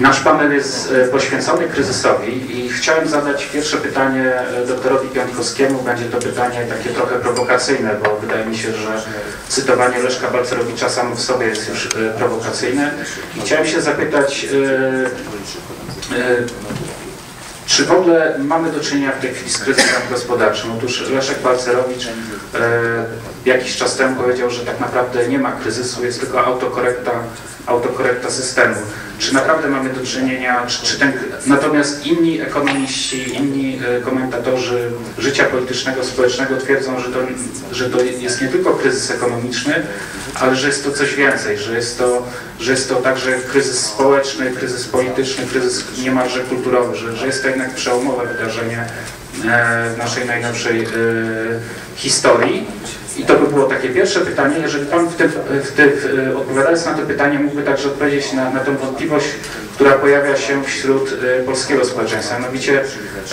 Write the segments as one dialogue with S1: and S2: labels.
S1: Nasz panel jest e, poświęcony kryzysowi i chciałem zadać pierwsze pytanie e, doktorowi Piątkowskiemu. Będzie to pytanie takie trochę prowokacyjne, bo wydaje mi się, że cytowanie Leszka Balcerowicza samo w sobie jest już e, prowokacyjne. I chciałem się zapytać, czy w ogóle mamy do czynienia w tej chwili z kryzysem gospodarczym? Otóż Leszek Balcerowicz jakiś czas temu powiedział, że tak naprawdę nie ma kryzysu, jest tylko autokorekta, autokorekta systemu. Czy naprawdę mamy do czynienia, czy, czy ten, natomiast inni ekonomiści, inni e, komentatorzy życia politycznego, społecznego twierdzą, że to, że to jest nie tylko kryzys ekonomiczny, ale że jest to coś więcej, że jest to, że jest to także kryzys społeczny, kryzys polityczny, kryzys niemalże kulturowy, że, że jest to jednak przełomowe wydarzenie e, w naszej najnowszej e, historii. I to by było takie pierwsze pytanie. Jeżeli Pan w tym, w tym, odpowiadając na to pytanie mógłby także odpowiedzieć na, na tą wątpliwość, która pojawia się wśród e, polskiego społeczeństwa. Mianowicie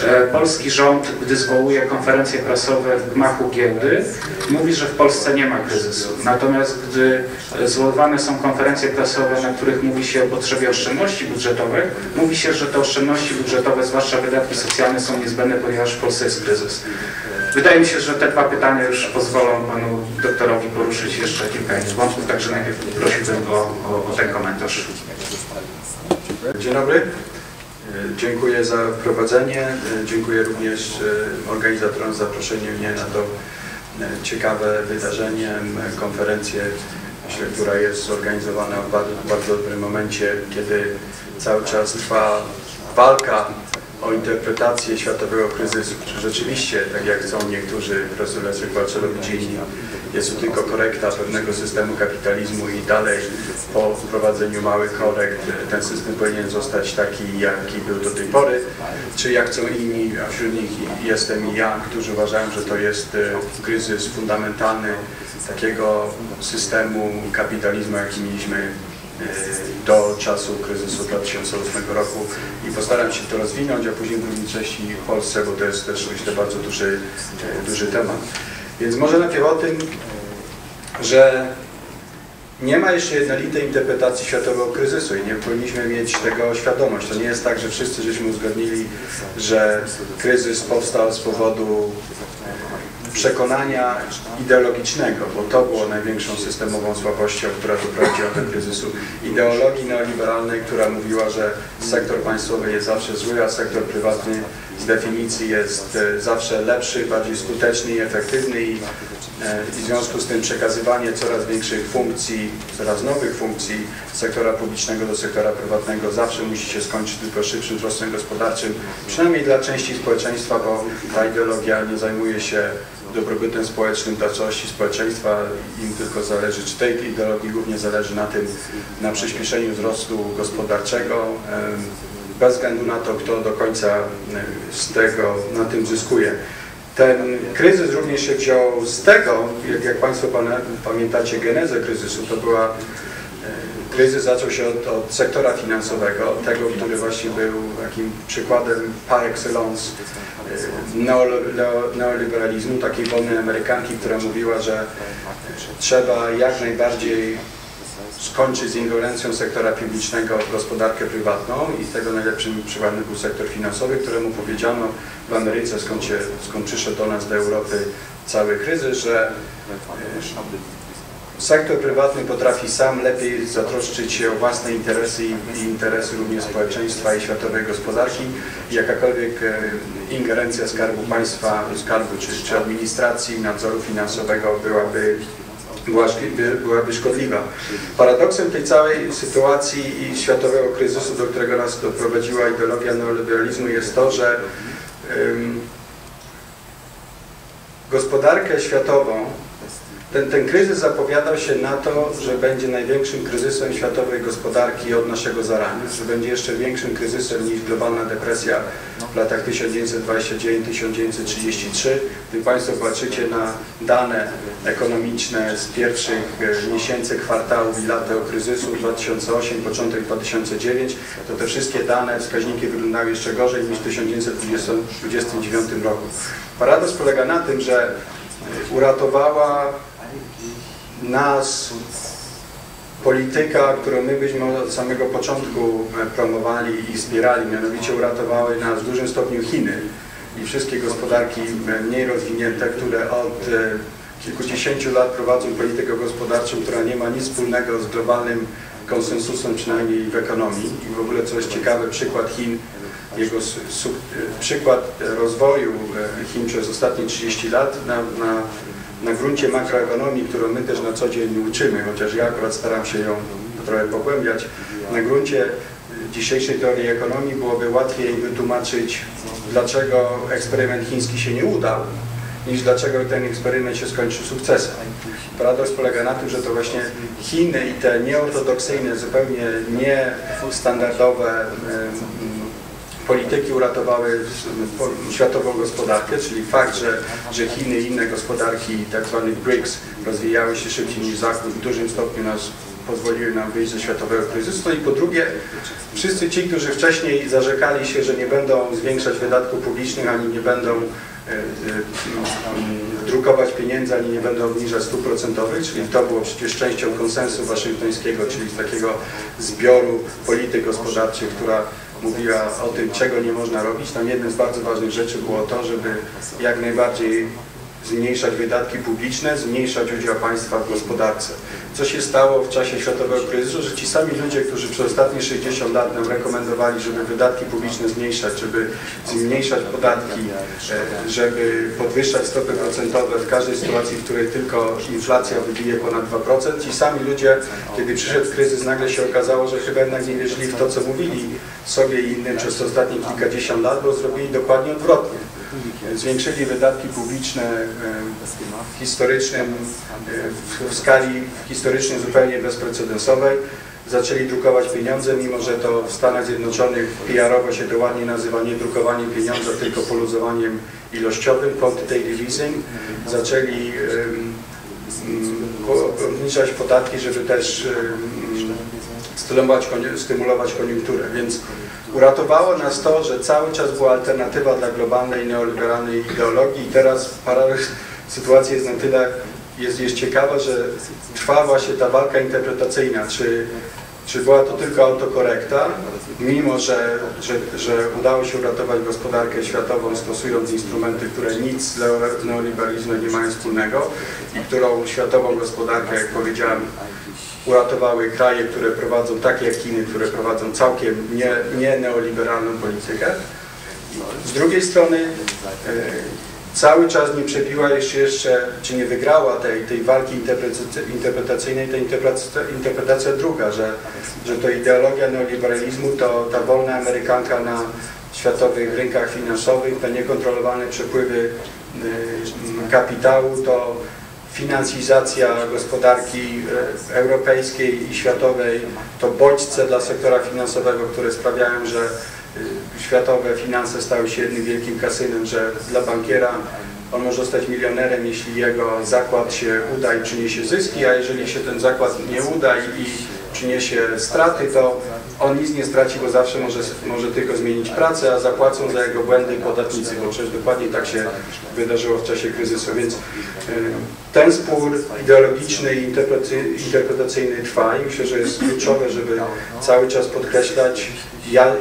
S1: e, polski rząd, gdy zwołuje konferencje prasowe w gmachu giełdy, mówi, że w Polsce nie ma kryzysu. Natomiast gdy zwoływane są konferencje prasowe, na których mówi się o potrzebie oszczędności budżetowych, mówi się, że te oszczędności budżetowe, zwłaszcza wydatki socjalne są niezbędne, ponieważ w Polsce jest kryzys. Wydaje mi się, że te dwa pytania już pozwolą panu doktorowi poruszyć jeszcze kilka innych wątków, także najpierw prosiłbym o, o, o ten komentarz.
S2: Dzień dobry. Dziękuję za wprowadzenie. Dziękuję również e, organizatorom za zaproszenie mnie na to e, ciekawe wydarzenie, konferencję, myślę, która jest zorganizowana w bardzo, bardzo dobrym momencie, kiedy cały czas trwa walka o interpretację światowego kryzysu. Czy rzeczywiście, tak jak chcą niektórzy, profesor Leszek inni, jest to tylko korekta pewnego systemu kapitalizmu i dalej po wprowadzeniu małych korekt ten system powinien zostać taki, jaki był do tej pory, czy jak chcą inni, a wśród nich jestem i ja, którzy uważają, że to jest e, kryzys fundamentalny takiego systemu kapitalizmu, jaki mieliśmy do czasu kryzysu 2008 roku i postaram się to rozwinąć, a później w drugiej części w Polsce, bo to jest też myślę bardzo duży, e, duży temat. Więc może najpierw o tym, że nie ma jeszcze jednolitej interpretacji światowego kryzysu i nie powinniśmy mieć tego świadomość. To nie jest tak, że wszyscy żeśmy uzgodnili, że kryzys powstał z powodu przekonania ideologicznego, bo to było największą systemową słabością, która doprowadziła do kryzysu. Ideologii neoliberalnej, która mówiła, że sektor państwowy jest zawsze zły, a sektor prywatny z definicji jest e, zawsze lepszy, bardziej skuteczny i efektywny e, i w związku z tym przekazywanie coraz większych funkcji, coraz nowych funkcji sektora publicznego do sektora prywatnego zawsze musi się skończyć tylko szybszym wzrostem gospodarczym, przynajmniej dla części społeczeństwa, bo ta ideologia nie zajmuje się dobrobytem społecznym dla społeczeństwa. Im tylko zależy, czy tej ideologii głównie zależy na tym, na przyspieszeniu wzrostu gospodarczego, bez względu na to, kto do końca z tego na tym zyskuje. Ten kryzys również się wziął z tego, jak, jak Państwo pamiętacie genezę kryzysu, to była kryzys zaczął się od, od, sektora finansowego, tego, który właśnie był takim przykładem par excellence neoliberalizmu, takiej wolnej Amerykanki, która mówiła, że trzeba jak najbardziej skończyć z ingerencją sektora publicznego w gospodarkę prywatną i tego najlepszym przykładem był sektor finansowy, któremu powiedziano w Ameryce, skąd, się, skąd przyszedł do nas, do Europy cały kryzys, że sektor prywatny potrafi sam lepiej zatroszczyć się o własne interesy i interesy również społeczeństwa i światowej gospodarki. Jakakolwiek e, ingerencja Skarbu Państwa, Skarbu czy, czy administracji, nadzoru finansowego byłaby byłaby szkodliwa. Paradoksem tej całej sytuacji i światowego kryzysu, do którego nas doprowadziła ideologia neoliberalizmu jest to, że um, gospodarkę światową ten, ten kryzys zapowiadał się na to, że będzie największym kryzysem światowej gospodarki od naszego zarania, że będzie jeszcze większym kryzysem niż globalna depresja w latach 1929-1933. Gdy Państwo patrzycie na dane ekonomiczne z pierwszych e, miesięcy, kwartałów i lat tego kryzysu 2008, początek 2009, to te wszystkie dane, wskaźniki wyglądały jeszcze gorzej niż w 1929 roku. Paradoks polega na tym, że e, uratowała nas polityka, którą my byśmy od samego początku e, promowali i wspierali, mianowicie uratowały nas w dużym stopniu Chiny i wszystkie gospodarki e, mniej rozwinięte, które od e, kilkudziesięciu lat prowadzą politykę gospodarczą, która nie ma nic wspólnego z globalnym konsensusem, przynajmniej w ekonomii. I w ogóle co jest ciekawe, przykład Chin, jego przykład rozwoju Chin przez ostatnie 30 lat na, na, na gruncie makroekonomii, którą my też na co dzień uczymy, chociaż ja akurat staram się ją trochę pogłębiać, na gruncie dzisiejszej teorii ekonomii byłoby łatwiej wytłumaczyć, dlaczego eksperyment chiński się nie udał, niż dlaczego ten eksperyment się skończył sukcesem. Paradoks polega na tym, że to właśnie Chiny i te nieortodoksyjne, zupełnie niestandardowe polityki uratowały światową gospodarkę, czyli fakt, że, że Chiny i inne gospodarki, tak zwanych BRICS, rozwijały się szybciej niż Zachód, w dużym stopniu nas pozwoliły nam wyjść ze światowego kryzysu. No i po drugie, wszyscy ci, którzy wcześniej zarzekali się, że nie będą zwiększać wydatków publicznych, ani nie będą e, e, mm, drukować pieniędzy, ani nie będą obniżać stóp procentowych, czyli to było przecież częścią konsensu waszyngtońskiego, czyli takiego zbioru polityk gospodarczych, która mówiła o tym, czego nie można robić. Tam jednym z bardzo ważnych rzeczy było to, żeby jak najbardziej zmniejszać wydatki publiczne, zmniejszać udział państwa w gospodarce. Co się stało w czasie światowego kryzysu, że ci sami ludzie, którzy przez ostatnie 60 lat nam rekomendowali, żeby wydatki publiczne zmniejszać, żeby zmniejszać podatki, e, żeby podwyższać stopy procentowe w każdej sytuacji, w której tylko inflacja wybije ponad 2%, ci sami ludzie, kiedy przyszedł kryzys, nagle się okazało, że chyba jednak nie wierzyli w to, co mówili sobie i innym przez ostatnie kilkadziesiąt lat, bo zrobili dokładnie odwrotnie zwiększyli wydatki publiczne e, w historycznym, e, w- skali historycznej zupełnie bezprecedensowej. Zaczęli drukować pieniądze, mimo że to w Stanach Zjednoczonych PR-owo się to ładnie nazywa nie drukowaniem pieniądza, tylko poluzowaniem ilościowym, quantitative easing. Zaczęli obniżać podatki, żeby też stymulować koniunkturę. Więc uratowało nas to, że cały czas była alternatywa dla globalnej neoliberalnej ideologii. I teraz paradoks sytuacja jest na tyle jest, jest ciekawa, że trwa właśnie ta walka interpretacyjna, czy, czy była to tylko autokorekta, mimo że, że, że udało się uratować gospodarkę światową stosując instrumenty, które nic z neoliberalizmem nie mają wspólnego i którą światową gospodarkę, jak powiedziałem, uratowały kraje, które prowadzą, takie jak Chiny, które prowadzą całkiem nie, nie neoliberalną politykę. Z drugiej strony e, cały czas nie przebiła jeszcze, jeszcze czy nie wygrała tej, tej walki interpretacy- interpretacyjnej, ta interpretacja, interpretacja druga, że, że to ideologia neoliberalizmu to ta wolna Amerykanka na światowych rynkach finansowych, te niekontrolowane przepływy y, kapitału, to finansizacja gospodarki e, europejskiej i światowej, to bodźce dla sektora finansowego, które sprawiają, że y, światowe finanse stały się jednym wielkim kasynem, że dla bankiera on może zostać milionerem, jeśli jego zakład się uda i przyniesie zyski, a jeżeli się ten zakład nie uda i przyniesie straty, to on nic nie straci, bo zawsze może, może tylko zmienić pracę, a zapłacą za jego błędy podatnicy, bo przecież dokładnie tak się wydarzyło w czasie kryzysu. Więc y, ten spór ideologiczny i interpretacy- interpretacyjny trwa i myślę, że jest kluczowe, żeby cały czas podkreślać ja,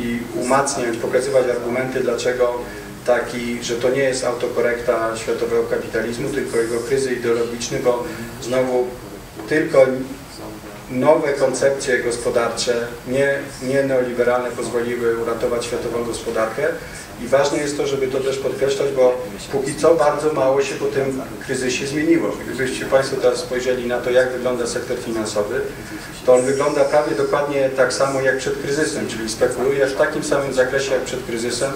S2: i, i umacniać, pokazywać argumenty, dlaczego taki, że to nie jest autokorekta światowego kapitalizmu, tylko jego kryzys ideologiczny, bo znowu tylko nowe koncepcje gospodarcze, nie, nie neoliberalne pozwoliły uratować światową gospodarkę i ważne jest to, żeby to też podkreślać, bo póki co bardzo mało się po tym kryzysie zmieniło. Gdybyście Państwo teraz spojrzeli na to, jak wygląda sektor finansowy, to on wygląda prawie dokładnie tak samo jak przed kryzysem, czyli spekuluje w takim samym zakresie jak przed kryzysem,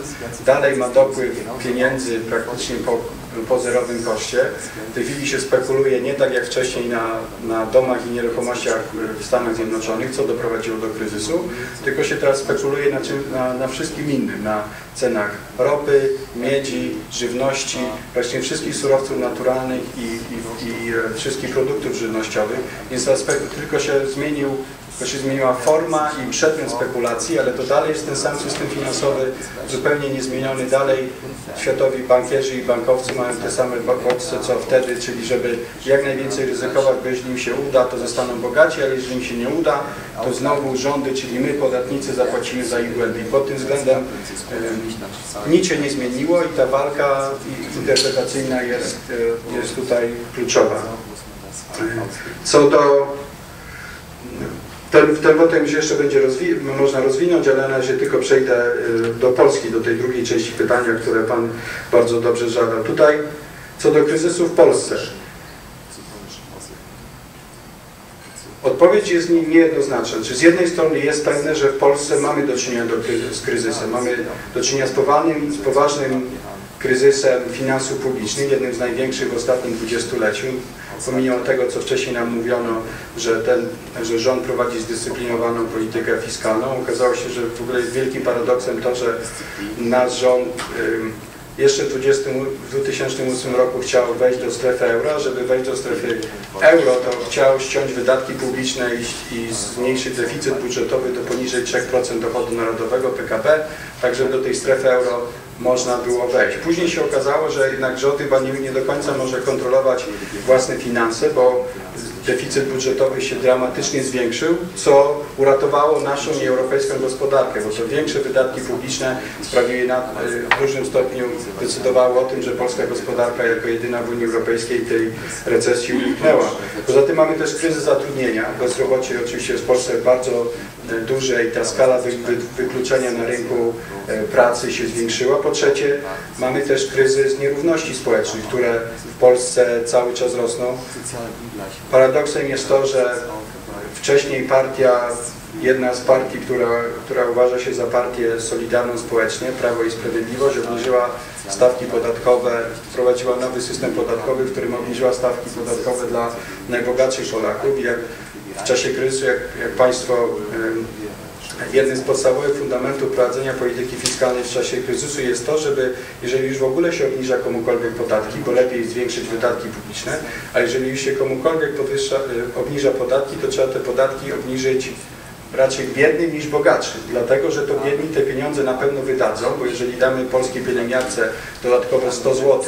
S2: dalej ma dopływ pieniędzy praktycznie po, po zerowym koszcie. W tej chwili się spekuluje nie tak jak wcześniej na, na domach i nieruchomościach w Stanach Zjednoczonych, co doprowadziło do kryzysu, tylko się teraz spekuluje na, na, na wszystkim innym, na cenach ropy, miedzi, żywności, właśnie wszystkich surowców naturalnych i, i, i wszystkich produktów żywnościowych, więc aspekt tylko się zmienił to się zmieniła forma i przedmiot spekulacji, ale to dalej jest ten sam system finansowy, zupełnie niezmieniony. Dalej światowi bankierzy i bankowcy mają te same bodźce co wtedy, czyli żeby jak najwięcej ryzykować, bo jeśli im się uda, to zostaną bogaci, ale jeżeli im się nie uda, to znowu rządy, czyli my, podatnicy, zapłacimy za ich błędy. I pod tym względem e, nic się nie zmieniło i ta walka interpretacyjna jest, e, jest tutaj kluczowa. Co do ten, ten wątek się jeszcze będzie rozwi można rozwinąć, ale na razie tylko przejdę y, do Polski, do tej drugiej części pytania, które Pan bardzo dobrze zadał. Tutaj co do kryzysu w Polsce. Odpowiedź jest nie- niejednoznaczna. Z jednej strony jest pewne, że w Polsce mamy do czynienia do, z kryzysem, mamy do czynienia z poważnym, z poważnym kryzysem finansów publicznych, jednym z największych w ostatnim dwudziestoleciu. Pomimo tego, co wcześniej nam mówiono, że, ten, że rząd prowadzi zdyscyplinowaną politykę fiskalną, okazało się, że w ogóle jest wielkim paradoksem to, że nasz rząd jeszcze w 20 w 2008 roku chciał wejść do strefy euro, żeby wejść do strefy euro, to chciał ściąć wydatki publiczne i, i zmniejszyć deficyt budżetowy do poniżej 3% dochodu narodowego PKB, tak żeby do tej strefy euro można było wejść. Później się okazało, że jednak chyba nie, nie do końca może kontrolować własne finanse, bo deficyt budżetowy się dramatycznie zwiększył, co uratowało naszą i europejską gospodarkę, bo to większe wydatki publiczne sprawiły na, w dużym stopniu decydowały o tym, że polska gospodarka jako jedyna w Unii Europejskiej tej recesji uniknęła. Poza tym mamy też kryzys zatrudnienia. Bezrobocie oczywiście jest w Polsce bardzo duże i ta skala wy, wy, wykluczenia na rynku e, pracy się zwiększyła. Po trzecie, mamy też kryzys nierówności społecznych, które w Polsce cały czas rosną. Paradoksem jest to, że wcześniej partia, jedna z partii, która, która uważa się za partię solidarną społecznie, Prawo i Sprawiedliwość, obniżyła stawki podatkowe, wprowadziła nowy system podatkowy, w którym obniżyła stawki podatkowe dla najbogatszych Polaków i jak w czasie kryzysu, jak, jak Państwo Jednym z podstawowych fundamentów prowadzenia polityki fiskalnej w czasie kryzysu jest to, żeby jeżeli już w ogóle się obniża komukolwiek podatki, bo lepiej zwiększyć wydatki publiczne, a jeżeli już się komukolwiek podwyższa, y, obniża podatki, to trzeba te podatki obniżyć raczej biednym niż bogatszym, dlatego że to biedni te pieniądze na pewno wydadzą, bo jeżeli damy polskiej pielęgniarce dodatkowe 100 zł,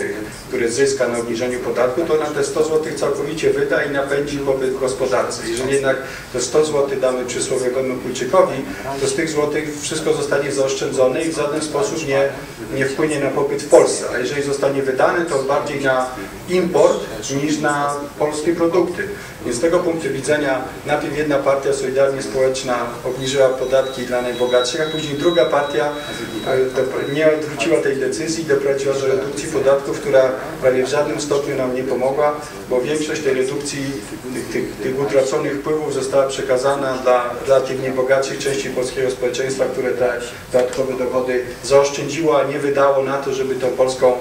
S2: które zyska na obniżeniu podatku, to ona te 100 zł całkowicie wyda i napędzi popyt gospodarce. Jeżeli jednak te 100 zł damy przysłowiowemu Kulczykowi, to z tych złotych wszystko zostanie zaoszczędzone i w żaden sposób nie, nie wpłynie na popyt w Polsce. A jeżeli zostanie wydane, to bardziej na import niż na polskie produkty. Więc z tego punktu widzenia najpierw jedna partia Solidarnie Społeczna obniżyła podatki dla najbogatszych, a później druga partia e, nie odwróciła tej decyzji i doprowadziła do redukcji podatków, która prawie w żadnym stopniu nam nie pomogła, bo większość tej redukcji tych, tych, tych utraconych wpływów została przekazana dla, dla tych niebogatszych części polskiego społeczeństwa, które te dodatkowe dochody zaoszczędziło, a nie wydało na to, żeby tą polską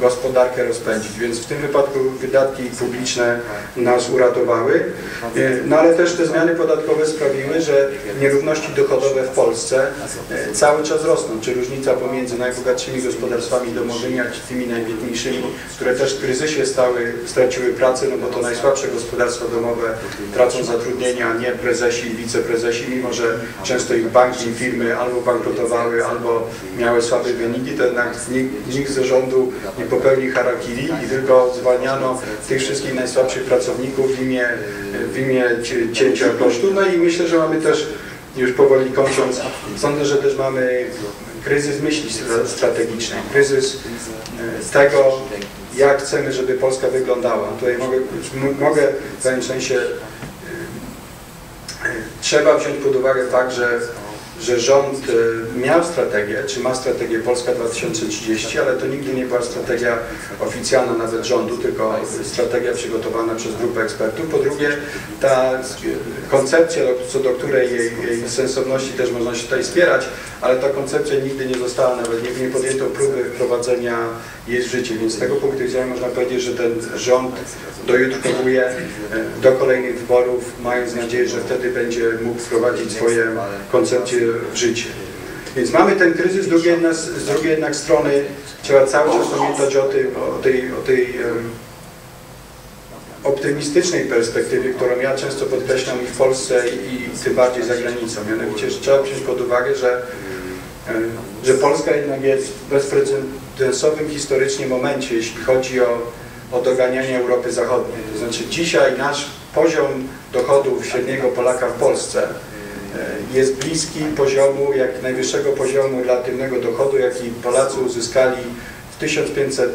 S2: gospodarkę rozpędzić. Więc w tym wypadku wydatki publiczne nas uratowały. E, No ale też te zmiany podatkowe sprawiły, że nierówności dochodowe w Polsce e, cały czas rosną. Czy różnica pomiędzy najbogatszymi gospodarstwami domowymi, a tymi najbiedniejszymi, które też w kryzysie stały, straciły pracę, no bo to najsłabsze gospodarstwa domowe tracą zatrudnienia, nie prezesi i wiceprezesi, mimo że często ich banki firmy albo bankrutowały, albo miały słabe wyniki, to jednak nikt, nikt z rządu nie popełnił harakiri i tylko zwalniano tych wszystkich najsłabszych pracowników w imię, w imię cięcia kosztów. No i myślę, że mamy też, już powoli kończąc, sądzę, że też mamy kryzys myśli stra- strategicznej, kryzys e, tego, jak chcemy, żeby Polska wyglądała. Tutaj mogę, mogę w pewnym sensie e, e, trzeba wziąć pod uwagę fakt, że, że rząd e, miał strategię, czy ma strategię Polska 2030, ale to nigdy nie była strategia oficjalna nawet rządu, tylko strategia przygotowana przez grupę ekspertów. Po drugie, ta koncepcja, co do której jej, jej sensowności też można się tutaj spierać, ale ta koncepcja nigdy nie została, nawet nie, nie podjęto próby wprowadzenia jej w życie, więc z tego punktu widzenia można powiedzieć, że ten rząd dojutrkowuje e, do kolejnych wyborów, mając nadzieję, że wtedy będzie mógł wprowadzić swoje koncepcje w życie. Więc mamy ten kryzys, z drugiej, jednak, z drugiej jednak strony trzeba cały czas pamiętać o, o tej, o tej optymistycznej perspektywie, którą ja często podkreślam i w Polsce i tym bardziej za granicą. Mianowicie trzeba wziąć pod uwagę, że, że Polska jednak jest w bezprecedensowym historycznie momencie, jeśli chodzi o, o doganianie Europy Zachodniej. To znaczy dzisiaj nasz poziom dochodów średniego Polaka w Polsce e, jest bliski poziomu, jak najwyższego poziomu relatywnego dochodu, jaki Polacy uzyskali w 1500,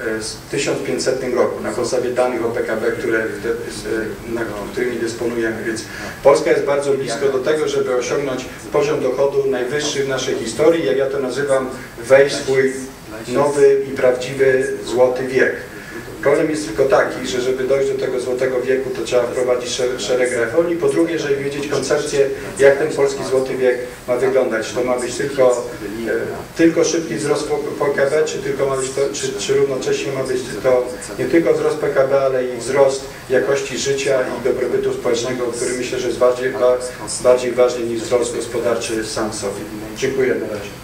S2: e, z 1500 roku na podstawie danych o PKB, które, z- na, którymi dysponujemy. Więc Polska jest bardzo blisko do tego, żeby osiągnąć poziom dochodu najwyższy w naszej historii, jak ja to nazywam, wejść w swój nowy i prawdziwy złoty wiek. Problem jest tylko taki, że żeby dojść do tego złotego wieku, to trzeba wprowadzić szer- szereg reform i po drugie, żeby wiedzieć koncepcję, jak ten polski złoty wiek ma wyglądać. To ma być tylko, e, tylko szybki wzrost PKB, czy tylko ma być to, czy, czy równocześnie ma być to nie tylko wzrost PKB, ale i wzrost jakości życia i dobrobytu społecznego, który myślę, że jest bardziej, ba- bardziej ważny niż wzrost gospodarczy sam sobie. Dziękuję na razie.